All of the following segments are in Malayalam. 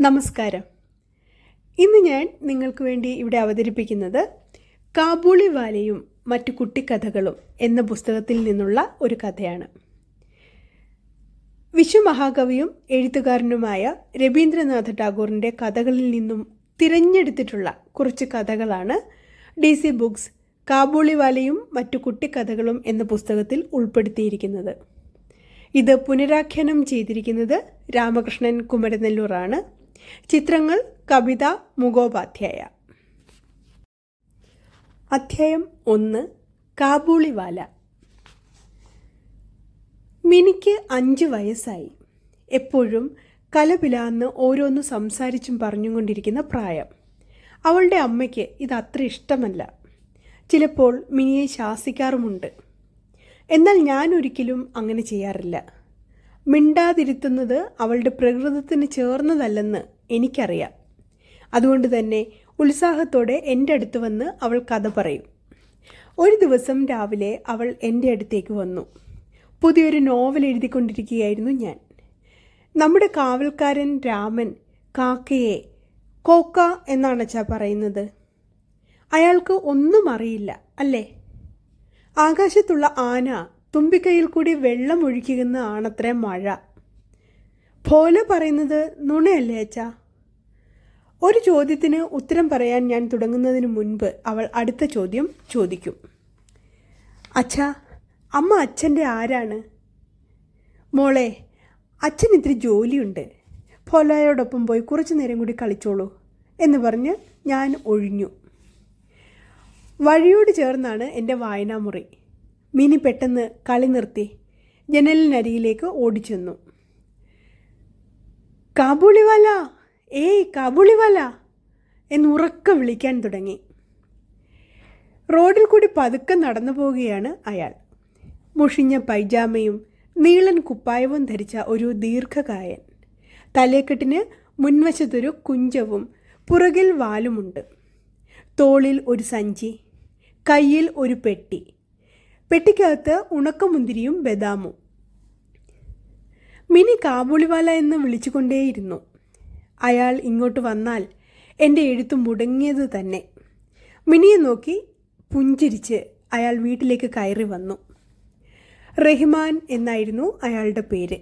നമസ്കാരം. ഇന്ന് ഞാൻ നിങ്ങൾക്ക് വേണ്ടി ഇവിടെ അവതരിപ്പിക്കുന്നത് കാബൂളി വാലയും മറ്റു കുട്ടിക്കഥകളും എന്ന പുസ്തകത്തിൽ നിന്നുള്ള ഒരു കഥയാണ്. വിശ്വമഹാകവിയും എഴുത്തുകാരനുമായ രവീന്ദ്രനാഥ ടാഗോറിന്റെ കഥകളിൽ നിന്നും തിരഞ്ഞെടുത്തിട്ടുള്ള കുറച്ച് കഥകളാണ് ഡി സി ബുക്സ് കാബൂളിവാലയും മറ്റു കുട്ടിക്കഥകളും എന്ന പുസ്തകത്തിൽ ഉൾപ്പെടുത്തിയിരിക്കുന്നത്. ഇത് പുനരാഖ്യാനം ചെയ്തിരിക്കുന്നത് രാമകൃഷ്ണൻ കുമരനെല്ലൂറാണ്. ചിത്രങ്ങൾ കവിത മുഖോപാധ്യായ. അധ്യായം ഒന്ന് കാബൂളിവാല. മിനിക്ക് അഞ്ച് വയസ്സായി. എപ്പോഴും കലപിലാന്ന് ഓരോന്ന് സംസാരിച്ചും പറഞ്ഞുകൊണ്ടിരിക്കുന്ന പ്രായം. അവളുടെ അമ്മയ്ക്ക് ഇത് അത്ര ഇഷ്ടമല്ല. ചിലപ്പോൾ മിനിയെ ശാസിക്കാറുമുണ്ട്. എന്നാൽ ഞാൻ ഒരിക്കലും അങ്ങനെ ചെയ്യാറില്ല. മിണ്ടാതിരുത്തുന്നത് അവളുടെ പ്രകൃതത്തിന് ചേർന്നതല്ലെന്ന് എനിക്കറിയാം. അതുകൊണ്ട് തന്നെ ഉത്സാഹത്തോടെ എന്റെ അടുത്ത് വന്ന് അവൾ കഥ പറയും. ഒരു ദിവസം രാവിലെ അവൾ എന്റെ അടുത്തേക്ക് വന്നു. പുതിയൊരു നോവൽ എഴുതിക്കൊണ്ടിരിക്കുകയായിരുന്നു ഞാൻ. നമ്മുടെ കാവൽക്കാരൻ രാമൻ കാക്കയെ കോക്ക എന്നാണ് അച്ഛാ പറയുന്നത്. അയാൾക്ക് ഒന്നും അറിയില്ല അല്ലേ? ആകാശത്തുള്ള ആന തുമ്പിക്കൈയിൽ കൂടി വെള്ളം ഒഴിക്കുന്ന ആണത്രേ മഴ. ഭോല പറയുന്നത് നുണയല്ലേ അച്ഛാ? ഒരു ചോദ്യത്തിന് ഉത്തരം പറയാൻ ഞാൻ തുടങ്ങുന്നതിന് മുൻപ് അവൾ അടുത്ത ചോദ്യം ചോദിക്കും. അച്ഛാ അമ്മ അച്ഛന്റെ ആരാണ്? മോളെ അച്ഛൻ ഇത്തിരി ജോലിയുണ്ട്. ഭോലയോടൊപ്പം പോയി കുറച്ച് നേരം കൂടി കളിച്ചോളൂ എന്ന് പറഞ്ഞ് ഞാൻ ഒഴിഞ്ഞു. വഴിയോട് ചേർന്നാണ് എന്റെ വായനാമുറി. മിനി പെട്ടെന്ന് കളി നിർത്തി. ജനലിനരിയിലേക്ക് ഓടിച്ചെന്നു. കാബൂളിവാല! ഏയ് കാബൂളിവാല! എന്നുറക്ക വിളിക്കാൻ തുടങ്ങി. റോഡിൽ കൂടി പതുക്കെ നടന്നു പോവുകയാണ് അയാൾ. മുഷിഞ്ഞ പൈജാമയും നീളൻ കുപ്പായവും ധരിച്ച ഒരു ദീർഘകായൻ. തലേക്കെട്ടിന് മുൻവശത്തൊരു കുഞ്ചവും പുറകിൽ വാലുമുണ്ട്. തോളിൽ ഒരു സഞ്ചി കയ്യിൽ ഒരു പെട്ടി. പെട്ടിക്കകത്ത് ഉണക്കമുന്തിരിയും ബദാമും. മിനി കാബൂളിവാല എന്ന് വിളിച്ചുകൊണ്ടേയിരുന്നു. അയാൾ ഇങ്ങോട്ട് വന്നാൽ എന്റെ എഴുത്ത് മുടങ്ങിയത് തന്നെ. മിനിയെ നോക്കി പുഞ്ചിരിച്ച് അയാൾ വീട്ടിലേക്ക് കയറി വന്നു. റഹിമാൻ എന്നായിരുന്നു അയാളുടെ പേര്.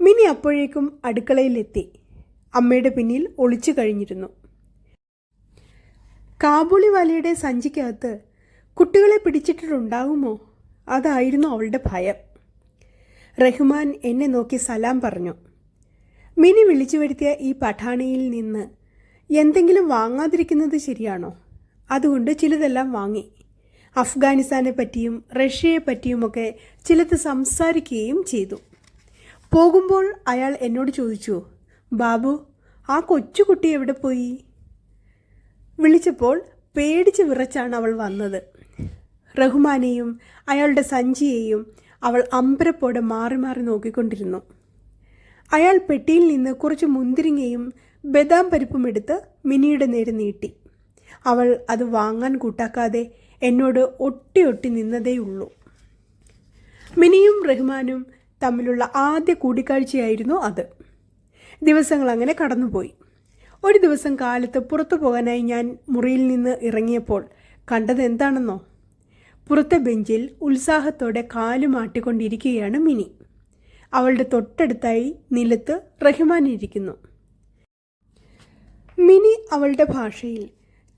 മിനി അപ്പോഴേക്കും അടുക്കളയിലെത്തി. അമ്മയുടെ പിന്നിൽ ഒളിച്ചു കഴിഞ്ഞിരുന്നു. കാബൂളിവാലയുടെ സഞ്ചിക്കകത്ത് കുട്ടികളെ പിടിച്ചിട്ടുണ്ടാകുമോ അതായിരുന്നു അവളുടെ ഭയം. റഹ്മാൻ എന്നെ നോക്കി സലാം പറഞ്ഞു. മിനി വിളിച്ചു വരുത്തിയ ഈ പഠാണിയിൽ നിന്ന് എന്തെങ്കിലും വാങ്ങാതിരിക്കുന്നത് ശരിയാണോ? അതുകൊണ്ട് ചിലതെല്ലാം വാങ്ങി. അഫ്ഗാനിസ്ഥാനെ പറ്റിയും റഷ്യയെ പറ്റിയുമൊക്കെ ചിലത് സംസാരിക്കുകയും ചെയ്തു. പോകുമ്പോൾ അയാൾ എന്നോട് ചോദിച്ചു ബാബു ആ കൊച്ചുകുട്ടി എവിടെ പോയി? വിളിച്ചപ്പോൾ പേടിച്ച് വിറച്ചാണ് അവൾ വന്നത്. റഹ്മാനെയും അയാളുടെ സഞ്ചിയെയും അവൾ അമ്പരപ്പോടെ മാറി മാറി നോക്കിക്കൊണ്ടിരുന്നു. അയാൾ പെട്ടിയിൽ നിന്ന് കുറച്ച് മുന്തിരിങ്ങയും ബദാം പരിപ്പും എടുത്ത് മിനിയുടെ നേരെ നീട്ടി. അവൾ അത് വാങ്ങാൻ കൂട്ടാക്കാതെ എന്നോട് ഒട്ടി ഒട്ടി നിന്നതേയുള്ളൂ. മിനിയും റഹ്മാനും തമ്മിലുള്ള ആദ്യ കൂടിക്കാഴ്ചയായിരുന്നു അത്. ദിവസങ്ങൾ അങ്ങനെ കടന്നുപോയി. ഒരു ദിവസം കാലത്ത് പുറത്തു പോകാനായി ഞാൻ മുറിയിൽ നിന്ന് ഇറങ്ങിയപ്പോൾ കണ്ടത് എന്താണെന്നോ? പുറത്തെ ബെഞ്ചിൽ ഉത്സാഹത്തോടെ കാലുമാട്ടിക്കൊണ്ടിരിക്കുകയാണ് മിനി. അവളുടെ തൊട്ടടുത്തായി നിലത്ത് റഹ്മാൻ ഇരിക്കുന്നു. മിനി അവളുടെ ഭാഷയിൽ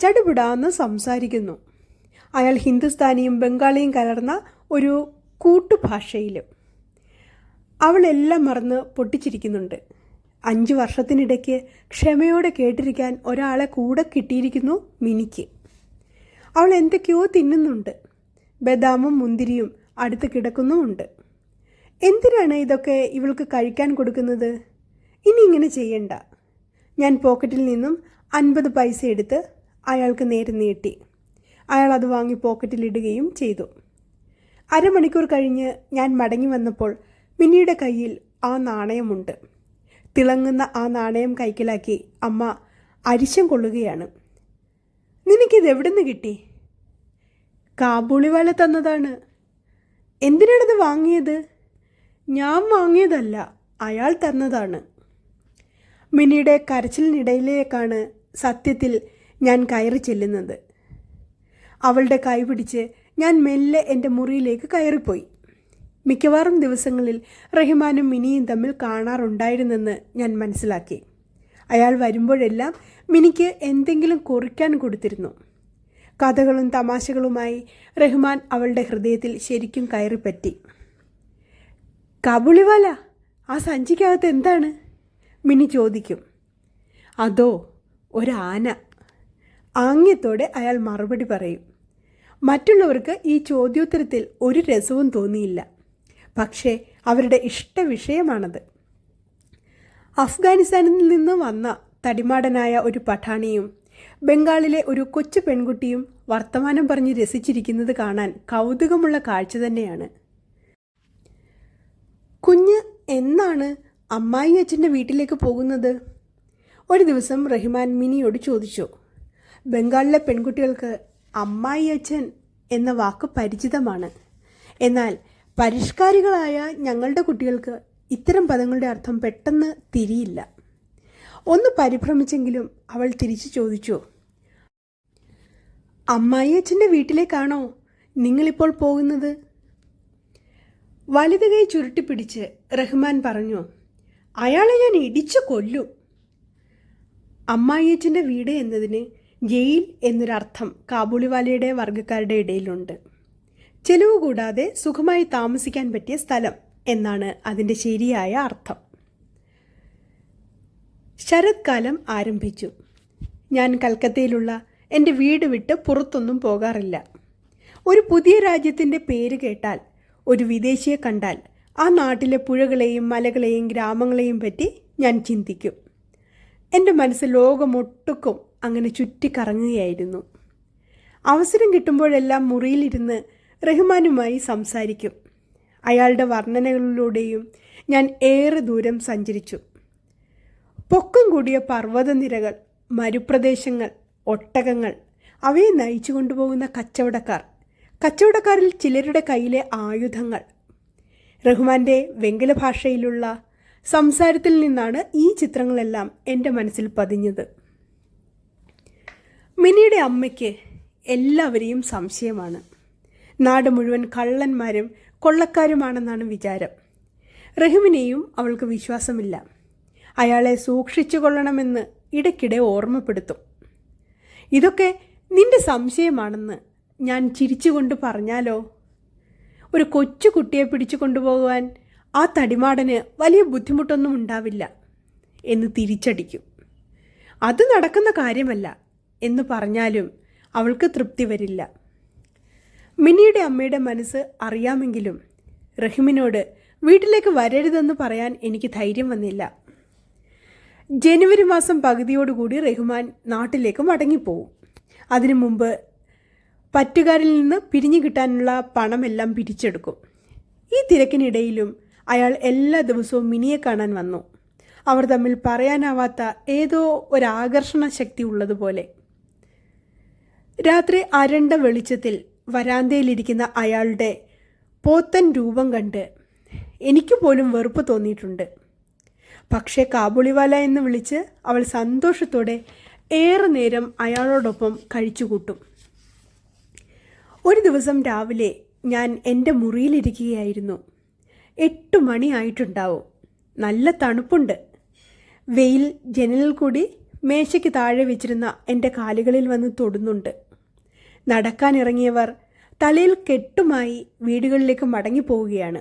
ചടുപിടാന്ന് സംസാരിക്കുന്നു. അയാൾ ഹിന്ദുസ്ഥാനിയും ബംഗാളിയും കലർന്ന ഒരു കൂട്ടുഭാഷയിലും. അവളെല്ലാം മറന്ന് പൊട്ടിച്ചിരിക്കുന്നുണ്ട്. അഞ്ച് വർഷത്തിനിടയ്ക്ക് ക്ഷമയോടെ കേട്ടിരിക്കാൻ ഒരാളെ കൂടെ കിട്ടിയിരിക്കുന്നു മിനിക്ക്. അവൾ എന്തൊക്കെയോ തിന്നുന്നുണ്ട്. ബദാമും മുന്തിരിയും അടുത്ത് കിടക്കുന്നുമുണ്ട്. എന്തിനാണ് ഇതൊക്കെ ഇവൾക്ക് കഴിക്കാൻ കൊടുക്കുന്നത്? ഇനി ഇങ്ങനെ ചെയ്യണ്ട. ഞാൻ പോക്കറ്റിൽ നിന്നും അൻപത് പൈസ എടുത്ത് അയാൾക്ക് നേരെ നീട്ടി. അയാൾ അത് വാങ്ങി പോക്കറ്റിലിടുകയും ചെയ്തു. അരമണിക്കൂർ കഴിഞ്ഞ് ഞാൻ മടങ്ങി വന്നപ്പോൾ മിനിയുടെ കയ്യിൽ ആ നാണയമുണ്ട്. തിളങ്ങുന്ന ആ നാണയം കൈക്കലാക്കി അമ്മ അരിശം കൊള്ളുകയാണ്. നിനക്കിത് എവിടെ നിന്ന് കിട്ടി? കാബൂളിവാല തന്നതാണ്. എന്തിനാണത് വാങ്ങിയത്? ഞാൻ വാങ്ങിയതല്ല അയാൾ തന്നതാണ്. മിനിയുടെ കരച്ചിലിനിടയിലേക്കാണ് സത്യത്തിൽ ഞാൻ കയറി ചെല്ലുന്നത്. അവളുടെ കൈ പിടിച്ച് ഞാൻ മെല്ലെ എന്റെ മുറിയിലേക്ക് കയറിപ്പോയി. മിക്കവാറും ദിവസങ്ങളിൽ റഹിമാനും മിനിയും തമ്മിൽ കാണാറുണ്ടായിരുന്നെന്ന് ഞാൻ മനസ്സിലാക്കി. അയാൾ വരുമ്പോഴെല്ലാം മിനിക്ക് എന്തെങ്കിലും കുറിക്കാൻ കൊടുത്തിരുന്നു. കഥകളും തമാശകളുമായി റഹ്മാൻ അവളുടെ ഹൃദയത്തിൽ ശരിക്കും കയറിപ്പറ്റി. കബുളിവല ആ സഞ്ചിക്കകത്ത് എന്താണ്? മിനി ചോദിക്കും. അതോ ഒരാന? ആംഗ്യത്തോടെ അയാൾ മറുപടി പറയും. മറ്റുള്ളവർക്ക് ഈ ചോദ്യോത്തരത്തിൽ ഒരു രസവും തോന്നിയില്ല. പക്ഷേ അവരുടെ ഇഷ്ട വിഷയമാണത്. അഫ്ഗാനിസ്ഥാനിൽ നിന്ന് വന്ന തടിമാടനായ ഒരു പഠാണിയും ബംഗാളിലെ ഒരു കൊച്ചു പെൺകുട്ടിയും വർത്തമാനം പറഞ്ഞ് രസിച്ചിരിക്കുന്നത് കാണാൻ കൗതുകമുള്ള കാഴ്ച തന്നെയാണ്. കുഞ്ഞ് എന്നാണ് അമ്മായി അച്ഛന്റെ വീട്ടിലേക്ക് പോകുന്നത്? ഒരു ദിവസം റഹിമാൻ മിനിയോട് ചോദിച്ചു. ബംഗാളിലെ പെൺകുട്ടികൾക്ക് അമ്മായി അച്ഛൻ എന്ന വാക്ക് പരിചിതമാണ്. എന്നാൽ പരിഷ്കാരികളായ ഞങ്ങളുടെ കുട്ടികൾക്ക് ഇത്തരം പദങ്ങളുടെ അർത്ഥം പെട്ടെന്ന് തിരിയില്ല. ഒന്ന് പരിഭ്രമിച്ചെങ്കിലും അവൾ തിരിച്ചു ചോദിച്ചു. അമ്മായി അച്ഛന്റെ വീട്ടിലേക്കാണോ നിങ്ങളിപ്പോൾ പോകുന്നത്? വലുത് കൈ ചുരുട്ടിപ്പിടിച്ച് റഹ്മാൻ പറഞ്ഞു അയാളെ ഞാൻ ഇടിച്ചു കൊല്ലും. അമ്മായിയച്ഛന്റെ വീട് എന്നതിന് ജയിൽ എന്നൊരർത്ഥം കാബൂളിവാലയുടെ വർഗക്കാരുടെ ഇടയിലുണ്ട്. ചെലവ് കൂടാതെ സുഖമായി താമസിക്കാൻ പറ്റിയ സ്ഥലം എന്നാണ് അതിന്റെ ശരിയായ അർത്ഥം. ശരത്കാലം ആരംഭിച്ചു. ഞാൻ കൽക്കത്തയിലുള്ള എന്റെ വീട് വിട്ട് പുറത്തൊന്നും പോകാറില്ല. ഒരു പുതിയ രാജ്യത്തിന്റെ പേര് കേട്ടാൽ ഒരു വിദേശിയെ കണ്ടാൽ ആ നാട്ടിലെ പുഴകളെയും മലകളെയും ഗ്രാമങ്ങളെയും പറ്റി ഞാൻ ചിന്തിക്കും. എന്റെ മനസ്സ് ലോകമൊട്ടുക്കും അങ്ങനെ ചുറ്റിക്കറങ്ങുകയായിരുന്നു. അവസരം കിട്ടുമ്പോഴെല്ലാം മുറിയിലിരുന്ന് റഹ്മാനുമായി സംസാരിക്കും. അയാളുടെ വർണനകളിലൂടെയും ഞാൻ ഏറെ ദൂരം സഞ്ചരിച്ചു. പൊക്കം കൂടിയ പർവതനിരകൾ മരുപ്രദേശങ്ങൾ ഒട്ടകങ്ങൾ അവയെ നയിച്ചു കൊണ്ടുപോകുന്ന കച്ചവടക്കാർ. കച്ചവടക്കാരിൽ ചിലരുടെ കയ്യിലെ ആയുധങ്ങൾ. റഹ്മാന്റെ വെങ്കല ഭാഷയിലുള്ള സംസാരത്തിൽ നിന്നാണ് ഈ ചിത്രങ്ങളെല്ലാം എന്റെ മനസ്സിൽ പതിഞ്ഞത്. മിനിയുടെ അമ്മയ്ക്ക് എല്ലാവരെയും സംശയമാണ്. നാട് മുഴുവൻ കള്ളന്മാരും കൊള്ളക്കാരുമാണെന്നാണ് വിചാരം. റഹിമിനെയും അവൾക്ക് വിശ്വാസമില്ല. അയാളെ സൂക്ഷിച്ചു കൊള്ളണമെന്ന് ഇടയ്ക്കിടെ ഓർമ്മപ്പെടുത്തും. ഇതൊക്കെ നിന്റെ സംശയമാണെന്ന് ഞാൻ ചിരിച്ചുകൊണ്ട് പറഞ്ഞാലോ? ഒരു കൊച്ചു കുട്ടിയെ പിടിച്ചു കൊണ്ടുപോകുവാൻ ആ തടിമാടന് വലിയ ബുദ്ധിമുട്ടൊന്നും ഉണ്ടാവില്ല എന്ന് തിരിച്ചടിക്കും. അത് നടക്കുന്ന കാര്യമല്ല എന്ന് പറഞ്ഞാലും അവൾക്ക് തൃപ്തി വരില്ല. മിനിയുടെ അമ്മയുടെ മനസ്സ് അറിയാമെങ്കിലും റഹിമിനോട് വീട്ടിലേക്ക് വരരുതെന്ന് പറയാൻ എനിക്ക് ധൈര്യം വന്നില്ല. ജനുവരി മാസം പകുതിയോടുകൂടി റഹ്മാൻ നാട്ടിലേക്ക് മടങ്ങിപ്പോവും. അതിനു മുമ്പ് പറ്റുകാരിൽ നിന്ന് പിരിഞ്ഞു കിട്ടാനുള്ള പണമെല്ലാം പിരിച്ചെടുക്കും. ഈ തിരക്കിനിടയിലും അയാൾ എല്ലാ ദിവസവും മിനിയെ കാണാൻ വന്നു. അവർ തമ്മിൽ പറയാനാവാത്ത ഏതോ ഒരാകർഷണ ശക്തി ഉള്ളതുപോലെ. രാത്രി അരണ്ട വെളിച്ചത്തിൽ വരാന്തയിലിരിക്കുന്ന അയാളുടെ പോത്തൻ രൂപം കണ്ട് എനിക്ക് പോലും വെറുപ്പ് തോന്നിയിട്ടുണ്ട്. പക്ഷേ കാബുളിവാല എന്ന് വിളിച്ച് അവൾ സന്തോഷത്തോടെ ഏറെ നേരം അയാളോടൊപ്പം കഴിച്ചുകൂട്ടും. ഒരു ദിവസം രാവിലെ ഞാൻ എന്റെ മുറിയിലിരിക്കുകയായിരുന്നു. എട്ട് മണിയായിട്ടുണ്ടാവും നല്ല തണുപ്പുണ്ട്. വെയിൽ ജനലിൽ കൂടി മേശയ്ക്ക് താഴെ വെച്ചിരുന്ന എന്റെ കാലുകളിൽ വന്ന് തൊടുന്നുണ്ട്. നടക്കാനിറങ്ങിയവർ തലയിൽ കെട്ടുമായി വീടുകളിലേക്ക് മടങ്ങിപ്പോവുകയാണ്.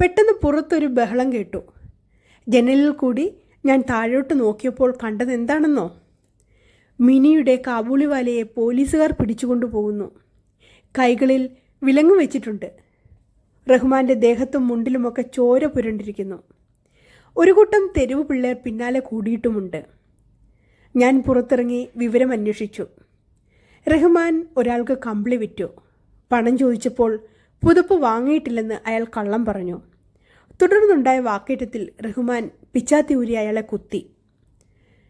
പെട്ടെന്ന് പുറത്തൊരു ബഹളം കേട്ടു. ജനലിൽ കൂടി ഞാൻ താഴോട്ട് നോക്കിയപ്പോൾ കണ്ടത് എന്താണെന്നോ? മിനിയുടെ കാബൂളിവാലയെ പോലീസുകാർ പിടിച്ചുകൊണ്ടു പോകുന്നു. കൈകളിൽ വിലങ്ങു വെച്ചിട്ടുണ്ട്. റഹ്മാന്റെ ദേഹത്തും മുണ്ടിലുമൊക്കെ ചോര പുരണ്ടിരിക്കുന്നു. ഒരു കൂട്ടം തെരുവ് പിള്ളേർ പിന്നാലെ കൂടിയിട്ടുമുണ്ട്. ഞാൻ പുറത്തിറങ്ങി വിവരം അന്വേഷിച്ചു. റഹ്മാൻ ഒരാൾക്ക് കമ്പിളി വിറ്റു. പണം ചോദിച്ചപ്പോൾ പുതുപ്പ് വാങ്ങിയിട്ടില്ലെന്ന് അയാൾ കള്ളം പറഞ്ഞു. തുടർന്നുണ്ടായ വാക്കേറ്റത്തിൽ റഹ്മാൻ പിച്ചാത്തി ഊരി അയാളെ കുത്തി.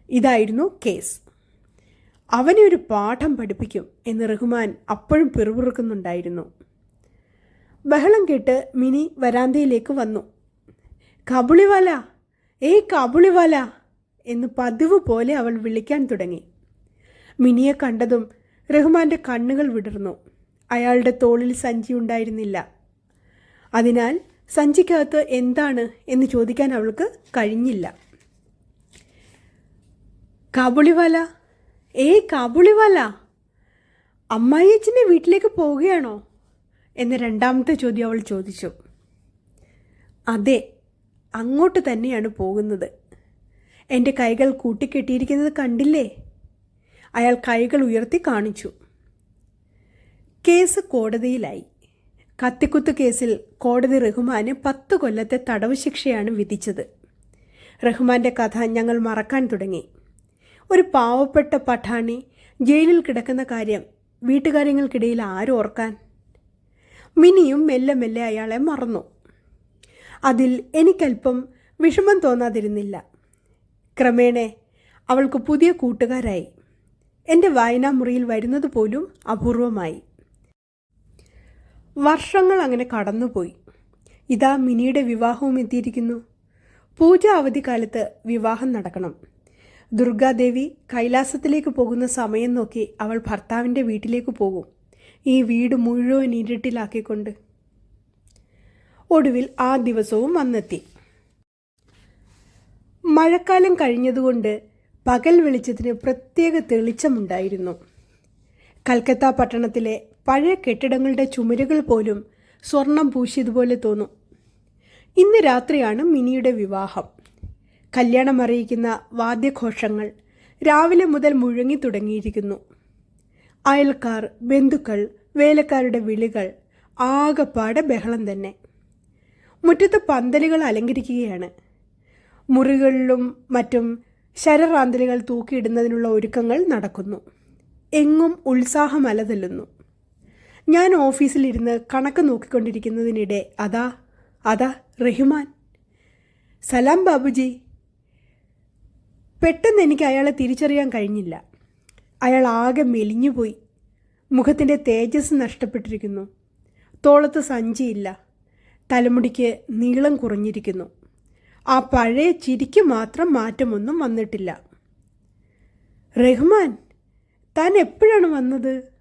ഇതായിരുന്നു കേസ്. അവനെ ഒരു പാഠം പഠിപ്പിക്കും എന്ന് റഹ്മാൻ അപ്പോഴും പിറുപിറുക്കുന്നുണ്ടായിരുന്നു. ബഹളം കേട്ട് മിനി വരാന്തയിലേക്ക് വന്നു. കബുളിവാല ഏ കബുളിവാല എന്ന് പതിവ് പോലെ അവൾ വിളിക്കാൻ തുടങ്ങി. മിനിയെ കണ്ടതും റഹ്മാന്റെ കണ്ണുകൾ വിടർന്നു. അയാളുടെ തോളിൽ സഞ്ചി ഉണ്ടായിരുന്നില്ല. അതിനാൽ സഞ്ചിക്കകത്ത് എന്താണ് എന്ന് ചോദിക്കാൻ അവൾക്ക് കഴിഞ്ഞില്ല. കാബുളിവാല? ഏ കാബുളിവാല? അമ്മായിയച്ഛന്റെ വീട്ടിലേക്ക് പോവുകയാണോ? എന്ന രണ്ടാമത്തെ ചോദ്യം അവൾ ചോദിച്ചു. അതെ അങ്ങോട്ട് തന്നെയാണ് പോകുന്നത്. എന്റെ കൈകൾ കൂട്ടിക്കെട്ടിയിരിക്കുന്നത് കണ്ടില്ലേ? അയാൾ കൈകൾ ഉയർത്തി കാണിച്ചു. കേസ് കോടതിയിലായി. കത്തിക്കുത്ത് കേസിൽ കോടതി റഹ്മാന് പത്ത് കൊല്ലത്തെ തടവ് ശിക്ഷയാണ് വിധിച്ചത്. റഹ്മാന്റെ കഥ ഞങ്ങൾ മറക്കാൻ തുടങ്ങി. ഒരു പാവപ്പെട്ട പഠാണി ജയിലിൽ കിടക്കുന്ന കാര്യം വീട്ടുകാര്യങ്ങൾക്കിടയിൽ ആരോർക്കാൻ മിനിയും മെല്ലെ മെല്ലെ അയാളെ മറന്നു. അതിൽ എനിക്കല്പം വിഷമം തോന്നാതിരുന്നില്ല. ക്രമേണ അവൾക്ക് പുതിയ കൂട്ടുകാരായി. എന്റെ വായനാമുറിയിൽ വരുന്നത് പോലും അപൂർവമായി വർഷങ്ങൾ അങ്ങനെ കടന്നുപോയി. ഇതാ മിനിയുടെ വിവാഹവും എത്തിയിരിക്കുന്നു. പൂജ അവധിക്കാലത്ത് വിവാഹം നടക്കണം. ദുർഗാദേവി കൈലാസത്തിലേക്ക് പോകുന്ന സമയം നോക്കി അവൾ ഭർത്താവിന്റെ വീട്ടിലേക്ക് പോകും. ഈ വീട് മുഴുവൻ ഇരുട്ടിലാക്കിക്കൊണ്ട്. ഒടുവിൽ ആ ദിവസവും വന്നെത്തി. മഴക്കാലം കഴിഞ്ഞതുകൊണ്ട് പകൽ വെളിച്ചത്തിന് പ്രത്യേക തെളിച്ചമുണ്ടായിരുന്നു. കൽക്കത്ത പട്ടണത്തിലെ പഴയ കെട്ടിടങ്ങളുടെ ചുമരുകൾ പോലും സ്വർണം പൂശിയതുപോലെ തോന്നും. ഇന്ന് രാത്രിയാണ് മിനിയുടെ വിവാഹം. കല്യാണം അറിയിക്കുന്ന വാദ്യഘോഷങ്ങൾ രാവിലെ മുതൽ മുഴങ്ങി തുടങ്ങിയിരിക്കുന്നു. അയൽക്കാർ ബന്ധുക്കൾ വേലക്കാരുടെ വിളികൾ ആകപ്പാടെ ബഹളം തന്നെ. മുറ്റത്ത് പന്തലുകൾ അലങ്കരിക്കുകയാണ്. മുറികളിലും മറ്റും ശരറാന്തലുകൾ തൂക്കിയിടുന്നതിനുള്ള ഒരുക്കങ്ങൾ നടക്കുന്നു. എങ്ങും ഉത്സാഹം അലതല്ലുന്നു ഞാൻ ഓഫീസിലിരുന്ന് കണക്ക് നോക്കിക്കൊണ്ടിരിക്കുന്നതിനിടെ അതാ അതാ റഹ്മാൻ. സലാം ബാബുജി. പെട്ടെന്ന് എനിക്ക് അയാളെ തിരിച്ചറിയാൻ കഴിഞ്ഞില്ല. അയാൾ ആകെ മെലിഞ്ഞുപോയി. മുഖത്തിന്റെ തേജസ് നഷ്ടപ്പെട്ടിരിക്കുന്നു. തോളത്ത് സഞ്ചിയില്ല. തലമുടിക്ക് നീളം കുറഞ്ഞിരിക്കുന്നു. ആ പഴയ ചിരിക്ക് മാത്രം മാറ്റമൊന്നും വന്നിട്ടില്ല. റഹ്മാൻ താൻ എപ്പോഴാണ് വന്നത്?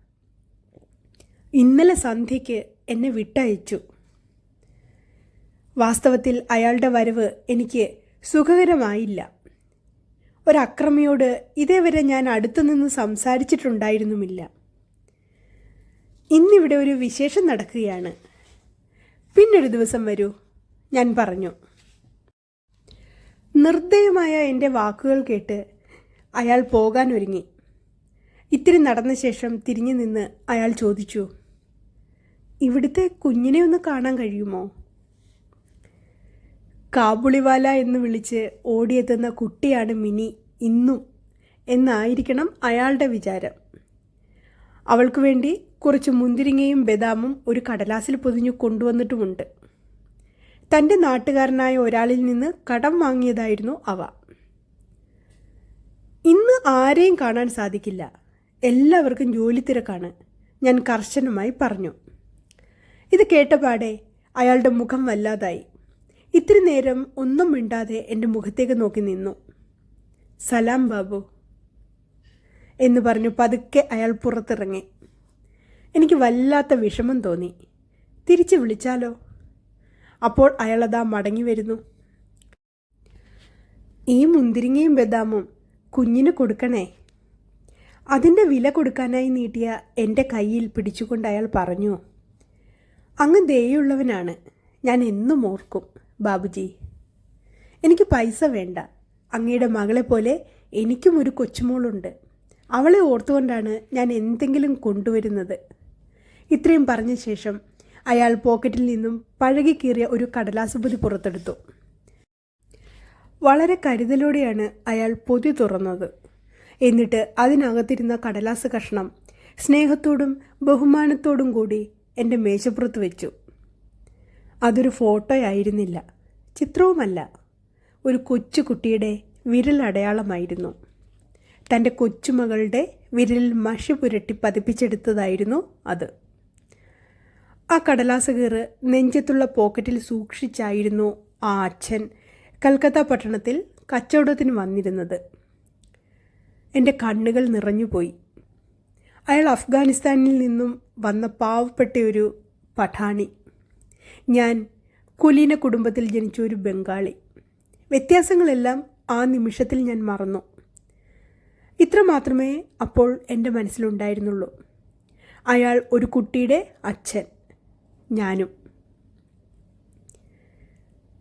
ഇന്നലെ സന്ധ്യയ്ക്ക് എന്നെ വിട്ടയച്ചു. വാസ്തവത്തിൽ അയാളുടെ വരവ് എനിക്ക് സുഖകരമായില്ല. ഒരക്രമിയോട് ഇതേവരെ ഞാൻ അടുത്തുനിന്ന് സംസാരിച്ചിട്ടുണ്ടായിരുന്നുമില്ല. ഇന്നിവിടെ ഒരു വിശേഷം നടക്കുകയാണ്. പിന്നൊരു ദിവസം വരൂ ഞാൻ പറഞ്ഞു. നിർദ്ദയമായ എന്റെ വാക്കുകൾ കേട്ട് അയാൾ പോകാൻ ഒരുങ്ങി ഇത്തിരി നടന്ന ശേഷം തിരിഞ്ഞു നിന്ന് അയാൾ ചോദിച്ചു ഇവിടുത്തെ കുഞ്ഞിനെ ഒന്ന് കാണാൻ കഴിയുമോ? കാബുളിവാല എന്ന് വിളിച്ച് ഓടിയെത്തുന്ന കുട്ടിയാണ് മിനി ഇന്നും എന്നായിരിക്കണം അയാളുടെ വിചാരം. അവൾക്ക് വേണ്ടി കുറച്ച് മുന്തിരിങ്ങയും ബദാമും ഒരു കടലാസിൽ പൊതിഞ്ഞു കൊണ്ടുവന്നിട്ടുമുണ്ട്. തന്റെ നാട്ടുകാരനായ ഒരാളിൽ നിന്ന് കടം വാങ്ങിയതായിരുന്നു അവ. ഇന്ന് ആരെയും കാണാൻ സാധിക്കില്ല. എല്ലാവർക്കും ജോലി തിരക്കാണ് ഞാൻ കർശനമായി പറഞ്ഞു. ഇത് കേട്ടപാടെ അയാളുടെ മുഖം വല്ലാതായി. ഇത്തിരി നേരം ഒന്നും മിണ്ടാതെ എന്റെ മുഖത്തേക്ക് നോക്കി നിന്നു. സലാം ബാബു എന്ന് പറഞ്ഞു പതുക്കെ അയാൾ പുറത്തിറങ്ങി. എനിക്ക് വല്ലാത്ത വിഷമം തോന്നി. തിരിച്ചു വിളിച്ചാലോ? അപ്പോൾ അയാളതാ മടങ്ങി വരുന്നു. ഈ മുന്തിരിങ്ങയും ബദാമും കുഞ്ഞിന് കൊടുക്കണേ. അതിന്റെ വില കൊടുക്കാനായി നീട്ടിയ എന്റെ കയ്യിൽ പിടിച്ചുകൊണ്ട് അയാൾ പറഞ്ഞു. അങ്ങ് ദയുള്ളവനാണ്. ഞാൻ എന്നും ഓർക്കും. ബാബുജി എനിക്ക് പൈസ വേണ്ട. അങ്ങയുടെ മകളെ പോലെ എനിക്കും ഒരു കൊച്ചുമോളുണ്ട്. അവളെ ഓർത്തുകൊണ്ടാണ് ഞാൻ എന്തെങ്കിലും കൊണ്ടുവരുന്നത്. ഇത്രയും പറഞ്ഞ ശേഷം അയാൾ പോക്കറ്റിൽ നിന്നും പഴകിക്കീറിയ ഒരു കടലാസ് പൊതി പുറത്തെടുത്തു. വളരെ കരുതലോടെയാണ് അയാൾ പൊതി തുറന്നത്. എന്നിട്ട് അതിനകത്തിരുന്ന കടലാസ് കഷ്ണം സ്നേഹത്തോടും ബഹുമാനത്തോടും കൂടി എന്റെ മേശപ്പുറത്ത് വെച്ചു. അതൊരു ഫോട്ടോയായിരുന്നില്ല. ചിത്രവുമല്ല. ഒരു കൊച്ചു കുട്ടിയുടെ വിരലടയാളമായിരുന്നു തന്റെ കൊച്ചുമകളുടെ വിരലിൽ മഷി പുരട്ടി പതിപ്പിച്ചെടുത്തതായിരുന്നു അത്. ആ കടലാസ് കീറ് നെഞ്ചത്തുള്ള പോക്കറ്റിൽ സൂക്ഷിച്ചായിരുന്നു ആ അച്ഛൻ കൽക്കത്ത പട്ടണത്തിൽ കച്ചവടത്തിന് വന്നിരുന്നത്. എന്റെ കണ്ണുകൾ നിറഞ്ഞുപോയി. അയാൾ അഫ്ഗാനിസ്ഥാനിൽ നിന്നും വന്ന പാവപ്പെട്ട ഒരു പഠാണി. ഞാൻ കുലീന കുടുംബത്തിൽ ജനിച്ച ഒരു ബംഗാളി. വ്യത്യാസങ്ങളെല്ലാം ആ നിമിഷത്തിൽ ഞാൻ മറന്നു. ഇത്ര മാത്രമേ അപ്പോൾ എന്റെ മനസ്സിലുണ്ടായിരുന്നുള്ളൂ. അയാൾ ഒരു കുട്ടിയുടെ അച്ഛൻ. ഞാനും.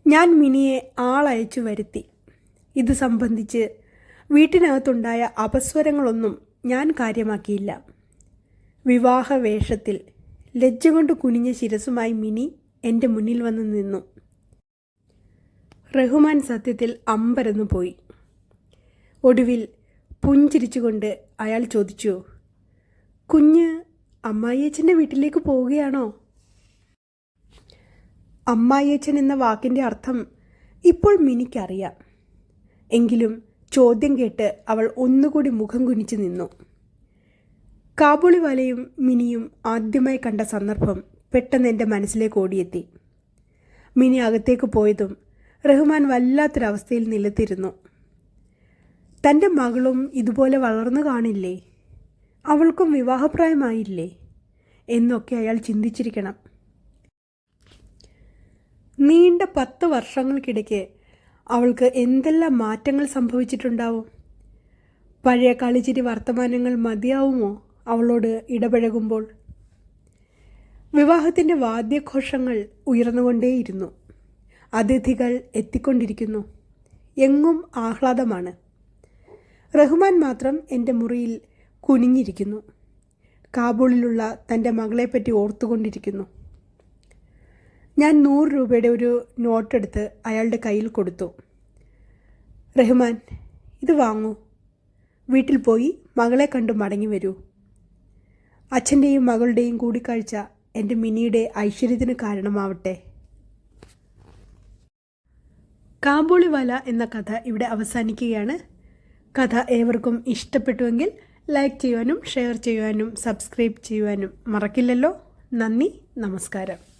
ഞാൻ മിനിയെ ആളയച്ചു വരുത്തി. ഇത് സംബന്ധിച്ച് വീട്ടിനകത്തുണ്ടായ അപസ്വരങ്ങളൊന്നും ഞാൻ കാര്യമാക്കിയില്ല. വിവാഹ വേഷത്തിൽ ലജ്ജ കൊണ്ട് കുനിഞ്ഞ ശിരസുമായി മിനി എന്റെ മുന്നിൽ വന്ന് നിന്നു. റഹ്മാൻ സത്യത്തിൽ അമ്പരന്നു പോയി. ഒടുവിൽ പുഞ്ചിരിച്ചുകൊണ്ട് അയാൾ ചോദിച്ചു കുഞ്ഞ് അമ്മായിയച്ഛന്റെ വീട്ടിലേക്ക് പോവുകയാണോ? അമ്മായിയച്ഛൻ എന്ന വാക്കിന്റെ അർത്ഥം ഇപ്പോൾ മിനിക്കറിയാം. എങ്കിലും ചോദ്യം കേട്ട് അവൾ ഒന്നുകൂടി മുഖം കുനിച്ചു നിന്നു. കാബൂളിവാലയും മിനിയും ആദ്യമായി കണ്ട സന്ദർഭം പെട്ടെന്ന് എന്റെ മനസ്സിലേക്ക് ഓടിയെത്തി. മിനി അകത്തേക്ക് പോയതും റഹ്മാൻ വല്ലാത്തൊരവസ്ഥയിൽ നിലത്തിരുന്നു. തന്റെ മകളും ഇതുപോലെ വളർന്നു കാണില്ലേ? അവൾക്കും വിവാഹപ്രായമായില്ലേ? എന്നൊക്കെ അയാൾ ചിന്തിച്ചിരിക്കണം. നീണ്ട പത്ത് വർഷങ്ങൾക്കിടയ്ക്ക് അവൾക്ക് എന്തെല്ലാം മാറ്റങ്ങൾ സംഭവിച്ചിട്ടുണ്ടാവും? പഴയ കളിച്ചിരി വർത്തമാനങ്ങൾ മതിയാവുമോ? അവളോട് ഇടപഴകുമ്പോൾ വിവാഹത്തിന്റെ വാദ്യഘോഷങ്ങൾ ഉയർന്നുകൊണ്ടേയിരുന്നു. അതിഥികൾ എത്തിക്കൊണ്ടിരിക്കുന്നു. എങ്ങും ആഹ്ലാദമാണ്. റഹ്മാൻ മാത്രം എന്റെ മുറിയിൽ കുനിഞ്ഞിരിക്കുന്നു. കാബൂളിലുള്ള തന്റെ മകളെപ്പറ്റി ഓർത്തുകൊണ്ടിരിക്കുന്നു. ഞാൻ നൂറ് രൂപയുടെ ഒരു നോട്ടെടുത്ത് അയാളുടെ കയ്യിൽ കൊടുത്തു. റഹ്മാൻ ഇത് വാങ്ങൂ. വീട്ടിൽ പോയി മകളെ കണ്ടു മടങ്ങി വരൂ. അച്ഛന്റെയും മകളുടെയും കൂടിക്കാഴ്ച എന്റെ മിനിയുടെ ഐശ്വര്യത്തിന് കാരണമാവട്ടെ. കാബൂളിവാല എന്ന കഥ ഇവിടെ അവസാനിക്കുകയാണ്. കഥ ഏവർക്കും ഇഷ്ടപ്പെട്ടുവെങ്കിൽ ലൈക്ക് ചെയ്യുവാനും ഷെയർ ചെയ്യുവാനും സബ്സ്ക്രൈബ് ചെയ്യുവാനും മറക്കില്ലല്ലോ. നന്ദി നമസ്കാരം.